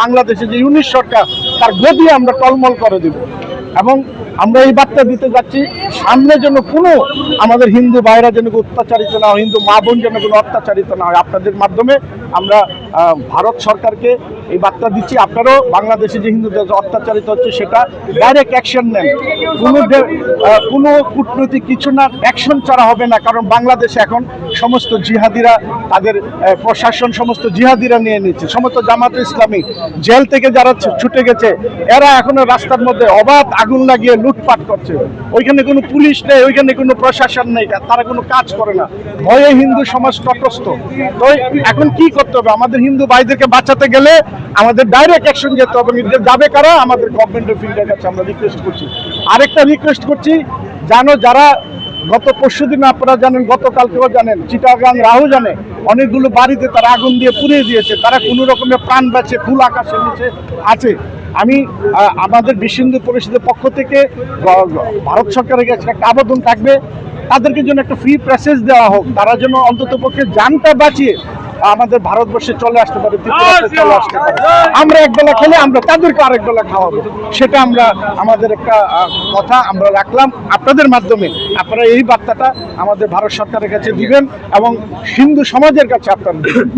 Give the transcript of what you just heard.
বাংলাদেশে যে ইউনিট সরকার, তার গদি আমরা টলমল করে দিব। এবং আমরা এই বার্তা দিতে যাচ্ছি, সামনে যেন কোনো আমাদের হিন্দু ভাইরা যেন অত্যাচারিত না হয়, হিন্দু মা বোন যেন কোনো অত্যাচারিত না হয়, আপনাদের মাধ্যমে আমরা ভারত সরকারকে এই বার্তা দিচ্ছি। আপনারাও বাংলাদেশে যে হিন্দুদের অত্যাচারিত হচ্ছে, সেটা ডাইরেক্ট অ্যাকশন নেন। কোনো কোনো কূটনৈতিক কিছু না অ্যাকশন ছাড়া হবে না, কারণ বাংলাদেশে এখন সমস্ত জিহাদিরা তাদের প্রশাসন সমস্ত জিহাদিরা নিয়ে নিচ্ছে। সমস্ত জামাত ইসলামী জেল থেকে যারা ছুটে গেছে, এরা এখনও রাস্তার মধ্যে অবাধ আগুন লাগিয়ে লুটপাট করছে। ওইখানে কোনো পুলিশ নেই, ওইখানে কোনো প্রশাসন নেই, তারা কোনো কাজ করে না। ভয়ে হিন্দু সমাজ তটস্থ তো এখন কি করতে হবে? আমাদের হিন্দু ভাইদেরকে বাঁচাতে গেলে আমাদের ডাইরেক্ট অ্যাকশন যেতে হবে। এদের যাবে কারা? আমাদের গভর্নমেন্ট অফ ইন্ডিয়ার কাছে আমরা রিকোয়েস্ট করছি। আরেকটা রিকোয়েস্ট করছি জানো যারা গত পরশু দিন আপনারা জানেন, গতকালকেও জানেন, চিটাগাং রাহু জানে, অনেকগুলো বাড়িতে তারা আগুন দিয়ে পুড়িয়ে দিয়েছে। তারা কোনো রকমের প্রাণ বাঁচে ফুল আকাশের নিচে আছে। আমি আমাদের বিশ্ব হিন্দু পরিষদের পক্ষ থেকে ভারত সরকারের কাছে একটা আবেদন থাকবে। তাদেরকে যেন একটা ফ্রি প্যাসেজ দেওয়া হোক, তারা যেন অন্তত পক্ষে যানটা বাঁচিয়ে আমাদের ভারতবর্ষে চলে আসতে পারে চলে আসতে পারে। আমরা একবেলা খেলে আমরা তাদেরকে আরেক বেলা খাওয়াবো। সেটা আমরা আমাদের একটা কথা আমরা রাখলাম আপনাদের মাধ্যমে। আপনারা এই বার্তাটা আমাদের ভারত সরকারের কাছে দিবেন এবং হিন্দু সমাজের কাছে আপনারা দিবেন।